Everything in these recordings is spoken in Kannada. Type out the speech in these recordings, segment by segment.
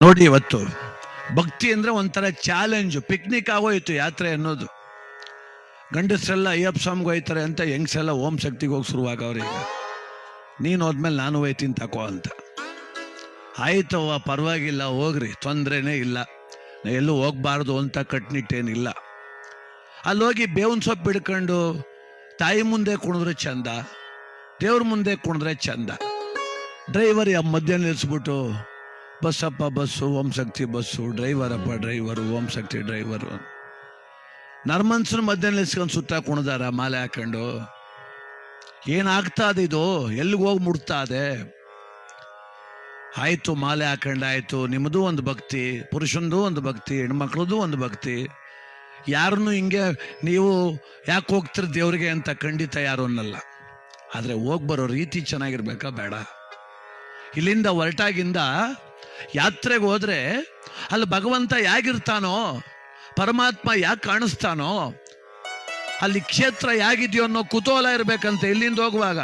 ನೋಡಿ ಇವತ್ತು, ಭಕ್ತಿ ಅಂದ್ರೆ ಒಂಥರ ಚಾಲೆಂಜ್ ಪಿಕ್ನಿಕ್ ಆಗೋಯ್ತು ಯಾತ್ರೆ ಅನ್ನೋದು. ಗಂಡಸರೆಲ್ಲ ಅಯ್ಯಪ್ಪ ಸ್ವಾಮಿಗೆ ಹೋಯ್ತಾರೆ ಅಂತ ಹೆಂಗ್ಸೆಲ್ಲ ಓಂ ಶಕ್ತಿಗೆ ಹೋಗಿ ಶುರುವಾಗವ್ರೆ ಈಗ ನೀನು ಹೋದ್ಮೇಲೆ ನಾನು ಹೋಯ್ತೀನಿ ತಕೋ ಅಂತ. ಆಯ್ತವ್ವ ಪರವಾಗಿಲ್ಲ, ಹೋಗ್ರಿ, ತೊಂದರೆನೇ ಇಲ್ಲ. ಎಲ್ಲೂ ಹೋಗ್ಬಾರ್ದು ಅಂತ ಕಟ್ನಿಟ್ಟೇನಿಲ್ಲ. ಅಲ್ಲಿ ಹೋಗಿ ಬೇವಿನ ಸೊಪ್ಪು ಹಿಡ್ಕೊಂಡು ತಾಯಿ ಮುಂದೆ ಕುಣಿದ್ರೆ ಚಂದ, ದೇವ್ರ ಮುಂದೆ ಕುಣಿದ್ರೆ ಚಂದ. ಡ್ರೈವರ್ ಮಧ್ಯ ನಿಲ್ಲಿಸ್ಬಿಟ್ಟು Basappa bus, Om Shakti bus, driver ಅಪ್ಪ ಡ್ರೈವರು, ಓಂ ಶಕ್ತಿ ಡ್ರೈವರು. ನರ್ಮನ್ಸನ ಮಧ್ಯ ನಿಲ್ಸ್ಕೊಂಡು ಸುತ್ತ ಕುಣಿದಾರ ಮಾಲೆ ಹಾಕೊಂಡು. ಏನಾಗ್ತಾ ಇದೆ ಇದು? ಎಲ್ಲಿಗೆ ಹೋಗಿ ಮುಡ್ತಾ ಇದೆ ಆಯ್ತು, ಮಾಲೆ ಹಾಕೊಂಡಾಯಿತು ನಿಮ್ಮದು ಒಂದು ಭಕ್ತಿ ಪುರುಷನದು ಒಂದು ಭಕ್ತಿ, ಹೆಣ್ಮಕ್ಳದ್ದು ಒಂದು ಭಕ್ತಿ. ಯಾರನ್ನು ಹಿಂಗೆ ನೀವು ಯಾಕೆ ಹೋಗ್ತಿರ ದೇವ್ರಿಗೆ ಅಂತ ಖಂಡಿತ ಯಾರು ಅನ್ನಲ್ಲ ಆದರೆ ಹೋಗಿ ಬರೋ ರೀತಿ ಚೆನ್ನಾಗಿರ್ಬೇಕಾ? ಬೇಡ. ಇಲ್ಲಿಂದ ಹೊರಟಾಗಿಂದ ಯಾತ್ರೆಗೆ ಹೋದ್ರೆ ಅಲ್ಲಿ ಭಗವಂತ ಯಾಗಿರ್ತಾನೋ ಪರಮಾತ್ಮ ಯಾಕೆ ಕಾಣಿಸ್ತಾನೋ, ಅಲ್ಲಿ ಕ್ಷೇತ್ರ ಯಾಗಿದೆಯೋ ಅನ್ನೋ ಕುತೂಹಲ ಇರಬೇಕಂತೆ ಇಲ್ಲಿಂದ ಹೋಗುವಾಗ.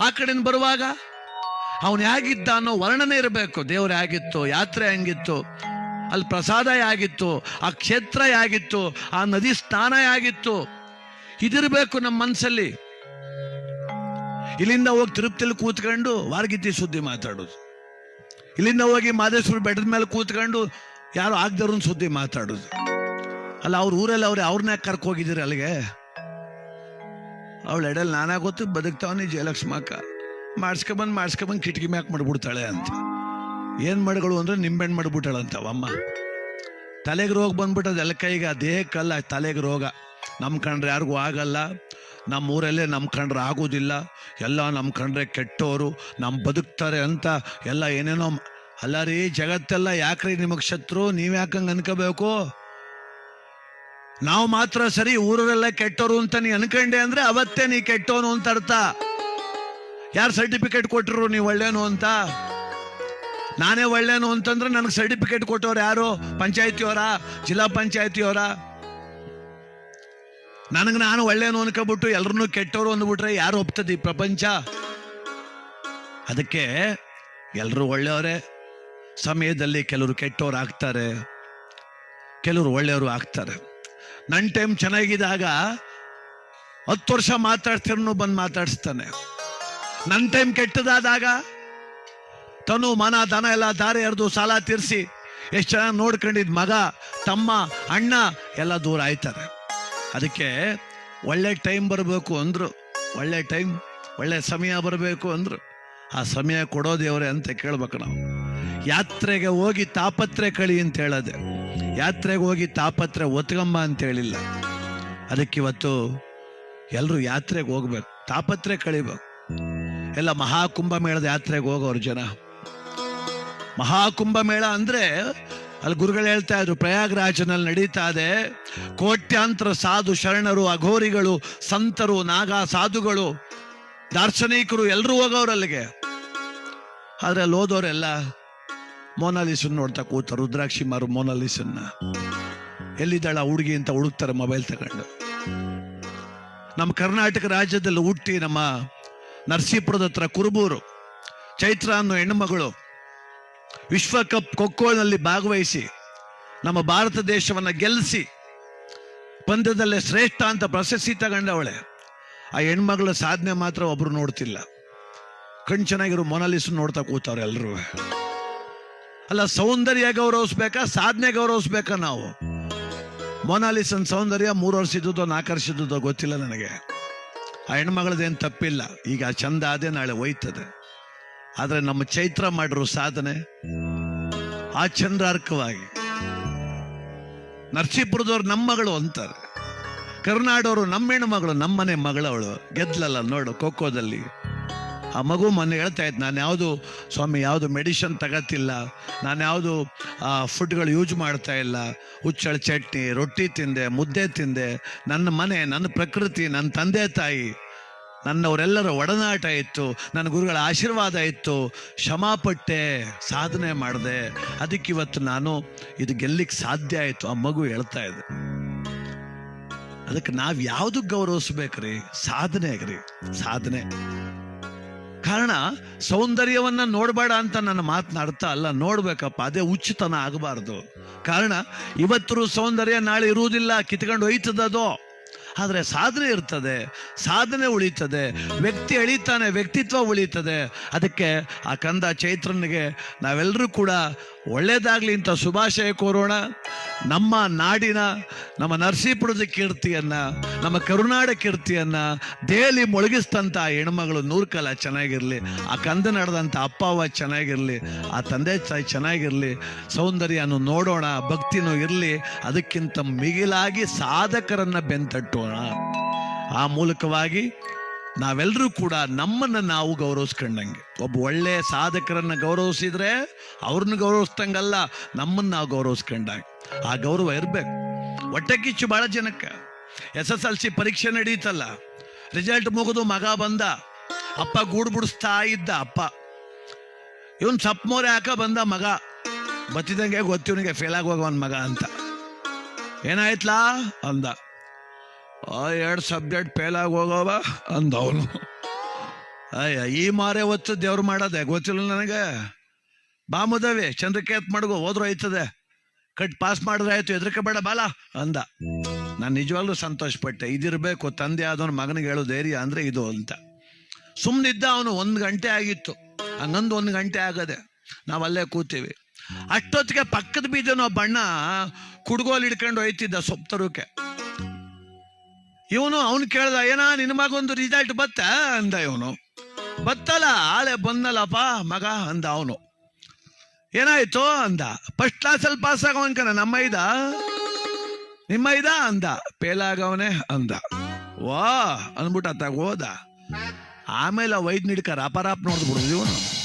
ಆ ಕಡೆಯಿಂದ ಬರುವಾಗ ಅವನು ಹೇಗಿದ್ದ ಅನ್ನೋ ವರ್ಣನೆ ಇರಬೇಕು. ದೇವ್ರ ಹೇಗಿತ್ತು, ಯಾತ್ರೆ ಹೆಂಗಿತ್ತು, ಅಲ್ಲಿ ಪ್ರಸಾದ ಯಾಗಿತ್ತು ಆ ಕ್ಷೇತ್ರ ಯಾಗಿತ್ತು ಆ ನದಿ ಸ್ನಾನ ಯಾಗಿತ್ತು ಇದಿರಬೇಕು ನಮ್ಮ ಮನಸ್ಸಲ್ಲಿ ಇಲ್ಲಿಂದ ಹೋಗಿ ತಿರುಪ್ತಿಲಿ ಕೂತ್ಕೊಂಡು ವಾರ್ಗಿತಿ ಸುದ್ದಿ ಮಾತಾಡೋದು. ಇಲ್ಲಿಂದ ಹೋಗಿ ಮಾದೇಶ್ವರ ಬೆಟ್ಟದ ಮೇಲೆ ಕೂತ್ಕೊಂಡು ಯಾರು ಆಗ್ದವ್ರನ್ನ ಸುದ್ದಿ ಮಾತಾಡೋದು. ಅಲ್ಲ, ಅವ್ರ ಊರಲ್ಲಿ ಅವ್ರು ಅವ್ರನ್ನ ಕರ್ಕ ಹೋಗಿದ್ದೀರಿ ಅಲ್ಲಿಗೆ? ಅವಳು ಎಡಲ್ ನಾನಾ ಗೊತ್ತು ಬದುಕ್ತಾವನಿ ಜಯಲಕ್ಷ್ಮಕ್ಕ. ಮಾಡಿಸ್ಕೊಬಂದು ಮಾಡಿಸ್ಕೊಬಂದು ಕಿಟಕಿ ಮ್ಯಾಕ್ ಮಾಡ್ಬಿಡ್ತಾಳೆ ಅಂತ. ಏನ್ ಮಾಡ್ಗಳು ಅಂದ್ರೆ ನಿಂಬೆಣ್ಣು ಮಾಡ್ಬಿಟ್ಟಾಳಂತವಮ್ಮ. ತಲೆಗೆ ರೋಗ ಬಂದ್ಬಿಟ್ಟದ ಎಲ್ಲ ಕೈಗೆ ಅದೇ ದೇಹಕ್ಕಲ್ಲ ತಲೆಗೆ ರೋಗ. ನಮ್ಮ ಕಂಡ್ರೆ ಯಾರಿಗೂ ಆಗಲ್ಲ. ನಮ್ಮ ಊರಲ್ಲೇ ನಮ್ಮ ಕಂಡ್ರೆ ಆಗೋದಿಲ್ಲ. ಎಲ್ಲ ನಮ್ಮ ಕಂಡ್ರೆ ಕೆಟ್ಟವರು ನಮ್ಮ ಬದುಕ್ತಾರೆ ಅಂತ ಎಲ್ಲ ಏನೇನೋ ಅಲ್ಲ ರೀ, ಜಗತ್ತೆಲ್ಲ ಯಾಕ್ರಿ ನಿಮಗೆ ಶತ್ರು? ನೀವು ಯಾಕಂಗೆ ಅನ್ಕೋಬೇಕು? ನಾವು ಮಾತ್ರ ಸರಿ ಊರರೆಲ್ಲ ಕೆಟ್ಟವರು ಅಂತ ನೀ ಅನ್ಕಂಡೆ ಅಂದ್ರೆ ಅವತ್ತೇ ನೀ ಕೆಟ್ಟೋನು ಅಂತ ಅರ್ಥ. ಯಾರು ಸರ್ಟಿಫಿಕೇಟ್ ಕೊಟ್ಟರು ನೀವು ಒಳ್ಳೇನು ಅಂತ? ನಾನೇ ಒಳ್ಳೇನು ಅಂತಂದ್ರೆ ನನಗೆ ಸರ್ಟಿಫಿಕೇಟ್ ಕೊಟ್ಟವ್ರು ಯಾರು? ಪಂಚಾಯತಿಯವರ? ಜಿಲ್ಲಾ ಪಂಚಾಯತಿಯವರ? ನನಗೆ ನಾನು ಒಳ್ಳೇನು ಅನ್ಕೊಬಿಟ್ಟು ಎಲ್ಲರನ್ನೂ ಕೆಟ್ಟವರು ಅಂದ್ಬಿಟ್ರೆ ಯಾರು ಒಪ್ತದೆ ಈ ಪ್ರಪಂಚ? ಅದಕ್ಕೆ ಎಲ್ಲರೂ ಒಳ್ಳೆಯವರೇ. ಸಮಯದಲ್ಲಿ ಕೆಲವರು ಕೆಟ್ಟವ್ರು ಆಗ್ತಾರೆ, ಕೆಲವರು ಒಳ್ಳೆಯವರು ಆಗ್ತಾರೆ. ನನ್ನ ಟೈಮ್ ಚೆನ್ನಾಗಿದ್ದಾಗ ಹತ್ತು ವರ್ಷ ಮಾತಾಡ್ತಿರೋನು ಬಂದು ಮಾತಾಡಿಸ್ತಾನೆ. ನನ್ನ ಟೈಮ್ ಕೆಟ್ಟದಾದಾಗ ತನು ಮನ, ದನ ಎಲ್ಲ ದಾರಿ ಎರೆದು ಸಾಲ ತೀರಿಸಿ ಎಷ್ಟು ಚೆನ್ನಾಗಿ ನೋಡ್ಕೊಂಡಿದ್ ಮಗ, ತಮ್ಮ, ಅಣ್ಣ ಎಲ್ಲ ದೂರ ಆಯ್ತಾರೆ. ಅದಕ್ಕೆ ಒಳ್ಳೆ ಟೈಮ್ ಬರಬೇಕು ಅಂದರು, ಒಳ್ಳೆ ಟೈಮ್, ಒಳ್ಳೆ ಸಮಯ ಬರಬೇಕು ಅಂದರು, ಆ ಸಮಯ ಕೊಡೋ ದೇವರೇ ಅಂತ ಕೇಳ್ಬೇಕು ನಾವು. ಯಾತ್ರೆಗೆ ಹೋಗಿ ತಾಪತ್ರೆ ಕಳಿ ಅಂತ ಹೇಳದೆ. ಯಾತ್ರೆಗೆ ಹೋಗಿ ತಾಪತ್ರೆ ಒತ್ಕಂಬ ಅಂತ ಹೇಳಿಲ್ಲ. ಅದಕ್ಕಿವತ್ತು ಎಲ್ಲರೂ ಯಾತ್ರೆಗೆ ಹೋಗ್ಬೇಕು. ತಾಪತ್ರೆ ಕಳಿಬೇಕು. ಎಲ್ಲ ಮಹಾಕುಂಭ ಮೇಳದ ಯಾತ್ರೆಗೆ ಹೋಗೋರು ಜನ. ಮಹಾಕುಂಭ ಮೇಳ ಅಂದ್ರೆ ಅಲ್ಲಿ ಗುರುಗಳು ಹೇಳ್ತಾ ಇದ್ರು, ಪ್ರಯಾಗ್ರಾಜನಲ್ಲಿ ನಡೀತಾ ಇದೆ. ಕೋಟ್ಯಾಂತರ ಸಾಧು ಶರಣರು, ಅಘೋರಿಗಳು, ಸಂತರು, ನಾಗ ಸಾಧುಗಳು, ದಾರ್ಶನಿಕರು ಎಲ್ಲರೂ ಹೋಗೋರು ಅಲ್ಲಿಗೆ. ಆದರೆ ಅಲ್ಲಿ ಹೋದವರೆಲ್ಲ ಮೋನಾಲಿಸನ್ ನೋಡ್ತಾ ಕೂತ ರುದ್ರಾಕ್ಷಿ ಮಾರು ಮೋನಾಲಿಸನ್ನ ಎಲ್ಲಿದ್ದಾಳ ಹುಡುಗಿ ಅಂತ ಹುಡುಕ್ತಾರೆ ಮೊಬೈಲ್ ತಗೊಂಡು. ನಮ್ಮ ಕರ್ನಾಟಕ ರಾಜ್ಯದಲ್ಲಿ ಹುಟ್ಟಿ ನಮ್ಮ ನರಸೀಪುರದ ಹತ್ರ ಕುರುಬೂರು. ಚೈತ್ರ ಅನ್ನೋ ಹೆಣ್ಣುಮಗಳು ವಿಶ್ವಕಪ್ ಖೋಖೋನಲ್ಲಿ ಭಾಗವಹಿಸಿ ನಮ್ಮ ಭಾರತ ದೇಶವನ್ನ ಗೆಲ್ಲಿಸಿ ಪಂದ್ಯದಲ್ಲೇ ಶ್ರೇಷ್ಠ ಅಂತ ಪ್ರಶಸ್ತಿ ತಗೊಂಡವಳೆ. ಆ ಹೆಣ್ಮಗಳ ಸಾಧನೆ ಮಾತ್ರ ಒಬ್ರು ನೋಡ್ತಿಲ್ಲ. ಕಣ್ ಚೆನ್ನಾಗಿರೋ ಮೊನಾಲಿಸ್ ನೋಡ್ತಾ ಕೂತವ್ರೆ ಎಲ್ಲರೂ ಅಲ್ಲ, ಸೌಂದರ್ಯ ಗೌರವಿಸ್ಬೇಕಾ? ಸಾಧನೆ ಗೌರವಿಸ್ಬೇಕಾ ನಾವು? ಮೊನಾಲಿಸನ್ ಸೌಂದರ್ಯ ಮೂರು ವರ್ಷ ಇದ್ದುದೋ ಇದ್ದದೋ ಗೊತ್ತಿಲ್ಲ ನನಗೆ. ಆ ಹೆಣ್ಮಗಳದೇನು ತಪ್ಪಿಲ್ಲ. ಈಗ ಚಂದ ಅದೇ ನಾಳೆ ಹೋಯ್ತದೆ. ಆದರೆ ನಮ್ಮ ಚೈತ್ರ ಮಾಡಿರೋ ಸಾಧನೆ ಆ ಚಂದ್ರಾರ್ಕವಾಗಿ ನರಸೀಪುರದವ್ರು ನಮ್ಮ ಮಗಳು ಅಂತಾರೆ. ಕರ್ನಾಡೋರು ನಮ್ಮ ಹೆಣ್ಣು ನಮ್ಮನೆ ಮಗಳವಳು. ಗೆದ್ಲಲ್ಲ ನೋಡು, ಖೋಖೋದಲ್ಲಿ. ಆ ಮಗು ಮೊನ್ನೆ ಹೇಳ್ತಾ ಇತ್ತು ನಾನು ಯಾವುದು ಸ್ವಾಮಿ, ಯಾವುದು ಮೆಡಿಷನ್ ತಗತ್ತಿಲ್ಲ ನಾನು ಯಾವುದು ಫುಡ್ಗಳು ಯೂಸ್ ಮಾಡ್ತಾ ಇಲ್ಲ. ಹುಚ್ಚಳ ಚಟ್ನಿ, ರೊಟ್ಟಿ ತಿಂದೆ, ಮುದ್ದೆ ತಿಂದೆ. ನನ್ನ ಮನೆ, ನನ್ನ ಪ್ರಕೃತಿ, ನನ್ನ ತಂದೆ ತಾಯಿ, ನನ್ನವರೆಲ್ಲರ ಒಡನಾಟ ಇತ್ತು, ನನ್ನ ಗುರುಗಳ ಆಶೀರ್ವಾದ ಇತ್ತು. ಕ್ಷಮಾಪಟ್ಟೆ ಸಾಧನೆ ಮಾಡಿದೆ. ಅದಕ್ಕಿವತ್ತು ನಾನು ಇದು ಗೆಲ್ಲಿಕ್ಕೆ ಸಾಧ್ಯ ಆಯಿತು, ಆ ಮಗು ಹೇಳ್ತಾ ಇದೆ ಅದಕ್ಕೆ ನಾವು ಯಾವುದಕ್ಕೆ ಗೌರವಿಸ್ಬೇಕ್ರಿ? ಸಾಧನೆ ರೀ ಸಾಧನೆ. ಕಾರಣ ಸೌಂದರ್ಯವನ್ನ ನೋಡಬೇಡ ಅಂತ ನನ್ನ ಮಾತನಾಡ್ತಾ ಅಲ್ಲ. ನೋಡ್ಬೇಕಪ್ಪ, ಅದೇ ಉಚಿತನ ಆಗಬಾರ್ದು. ಕಾರಣ ಇವತ್ತು ಸೌಂದರ್ಯ ನಾಳೆ ಇರುವುದಿಲ್ಲ, ಕಿತ್ಕೊಂಡು ಹೋಯ್ತದದು. ಆದರೆ ಸಾಧನೆ ಇರ್ತದೆ, ಸಾಧನೆ ಉಳಿತದೆ, ವ್ಯಕ್ತಿ ಎಳಿತಾನೆ, ವ್ಯಕ್ತಿತ್ವ ಉಳಿತದೆ. ಅದಕ್ಕೆ ಆ ಕಂದ ಚೈತ್ರನಿಗೆ ನಾವೆಲ್ಲರೂ ಕೂಡ ಒಳ್ಳೇದಾಗ್ಲಿ ಅಂತ ಶುಭಾಶಯ ಕೋರೋಣ. ನಮ್ಮ ನಾಡಿನ, ನಮ್ಮ ನರಸೀಪುರದ ಕೀರ್ತಿಯನ್ನ, ನಮ್ಮ ಕರುನಾಡ ಕೀರ್ತಿಯನ್ನ ದೇಹಲಿ ಮೊಳಗಿಸ್ತಂತ ಹೆಣ್ಮಗಳು ನೂರ್ಕಾಲ ಚೆನ್ನಾಗಿರಲಿ, ಆ ಕಂದ ನಡೆದಂತ ಅಪ್ಪ ಅವ್ವ ಚೆನ್ನಾಗಿರ್ಲಿ, ಆ ತಂದೆ ತಾಯಿ ಚೆನ್ನಾಗಿರ್ಲಿ, ಸೌಂದರ್ಯನು ನೋಡೋಣ, ಭಕ್ತಿನೂ ಇರಲಿ, ಅದಕ್ಕಿಂತ ಮಿಗಿಲಾಗಿ ಸಾಧಕರನ್ನ ಬೆಂತಟ್ಟೋಣ. ಆ ಮೂಲಕವಾಗಿ ನಾವೆಲ್ಲರೂ ಕೂಡ ನಮ್ಮನ್ನ ನಾವು ಗೌರವಿಸ್ಕೊಂಡಂಗೆ. ಒಬ್ಬ ಒಳ್ಳೆ ಸಾಧಕರನ್ನ ಗೌರವಿಸಿದ್ರೆ ಅವ್ರನ್ನ ಗೌರವಿಸ್ದಂಗಲ್ಲ, ನಮ್ಮನ್ನ ನಾವು ಗೌರವಿಸ್ಕೊಂಡಾಗ. ಆ ಗೌರವ ಇರಬೇಕು. ಹೊಟ್ಟೆ ಕಿಚ್ಚು ಬಹಳ ಜನಕ್ಕೆ. ಎಸ್ ಎಸ್ ಎಲ್ ಸಿ ಪರೀಕ್ಷೆ ನಡೀತಲ್ಲ. ರಿಸಲ್ಟ್ ಮುಗಿದು ಮಗ ಬಂದ. ಅಪ್ಪ ಗೂಡು ಬಿಡಿಸ್ತಾ ಇದ್ದ ಅಪ್ಪ. ಇವನ್ ಸಪ್ಮೋರೆ ಹಾಕ ಬಂದ ಮಗ. ಬತ್ತಿದಂಗೆ ಗೊತ್ತಿವನಿಗೆ ಫೇಲ್ ಆಗೋಗವನ್ ಮಗ ಅಂತ. ಏನಾಯ್ತ್ಲಾ? ಅಂದ. ಎರಡು ಸಬ್ಜೆಕ್ಟ್ ಫೇಲ್ ಆಗೋಗವ ಅಂದ ಅವನು. ಅಯ್ಯ, ಈ ಮಾರೇ ಹೊತ್ತು ದೇವ್ರು ಮಾಡೋದೆ ಗೊತ್ತಿಲ್ಲ ನನಗೆ. ಬಾ ಮುದವಿ, ಚಂದ್ರಕೇತ್ ಮಡ್ಗು, ಹೋದ್ರು ಆಯ್ತದೆ. ಕಟ್ ಪಾಸ್ ಮಾಡಿದ್ರೆ ಆಯ್ತು ಹೆದರ್ಕೆ ಬೇಡ ಬಾಲ, ಅಂದ. ನಾನು ನಿಜವಾಗ್ಲೂ ಸಂತೋಷಪಟ್ಟೆ. ಇದಿರಬೇಕು, ತಂದೆ ಆದವನ ಮಗನಿಗೆ ಹೇಳೋ ಧೈರ್ಯ ಅಂದ್ರೆ ಇದು ಅಂತ. ಸುಮ್ಮನಿದ್ದ ಅವನು ಒಂದು ಗಂಟೆ ಆಗಿತ್ತು. ಹಂಗಂದು ಒಂದು ಗಂಟೆ ಆಗದೆ ನಾವು ಅಲ್ಲೇ ಕೂತೀವಿ. ಅಷ್ಟೊತ್ತಿಗೆ ಪಕ್ಕದ ಬೀದನ ಬಣ್ಣ ಕುಡ್ಗೋಲ್ ಹಿಡ್ಕೊಂಡು ಹೋಯ್ತಿದ್ದ ಸೊಪ್ಪು ತರೋಕೆ ಇವನು ಅವನು ಕೇಳ್ದ, ಏನಾ ನಿನ್ನ ಮಗೊಂದು ರಿಸಲ್ಟ್ ಬತ್ತ? ಅಂದ ಇವನು. ಬತ್ತಲ್ಲ, ಆಳೆ ಬಂದಲ್ಲಪ್ಪ ಮಗ, ಅಂದ ಅವನು. ಏನಾಯ್ತು ಅಂದ. ಫಸ್ಟ್ ಕ್ಲಾಸಲ್ಲಿ ಪಾಸ್ ಆಗವನ್ಕನ ನಮ್ಮ ಇದ? ನಿಮ್ಮ ಇದ ಅಂದ. ಫೇಲ್ ಆಗವನೆ ಅಂದ. ವಾ ಅಂದ್ಬಿಟ್ಟು ಅತ್ತಾಗ ಹೋದ ಆಮೇಲೆ ಆ ವೈದ್ಯ ನಿಡ್ಕ ರಾಪ ರಾಪ್ ನೋಡ್ದು ಬಿಡುದು ಇವನು.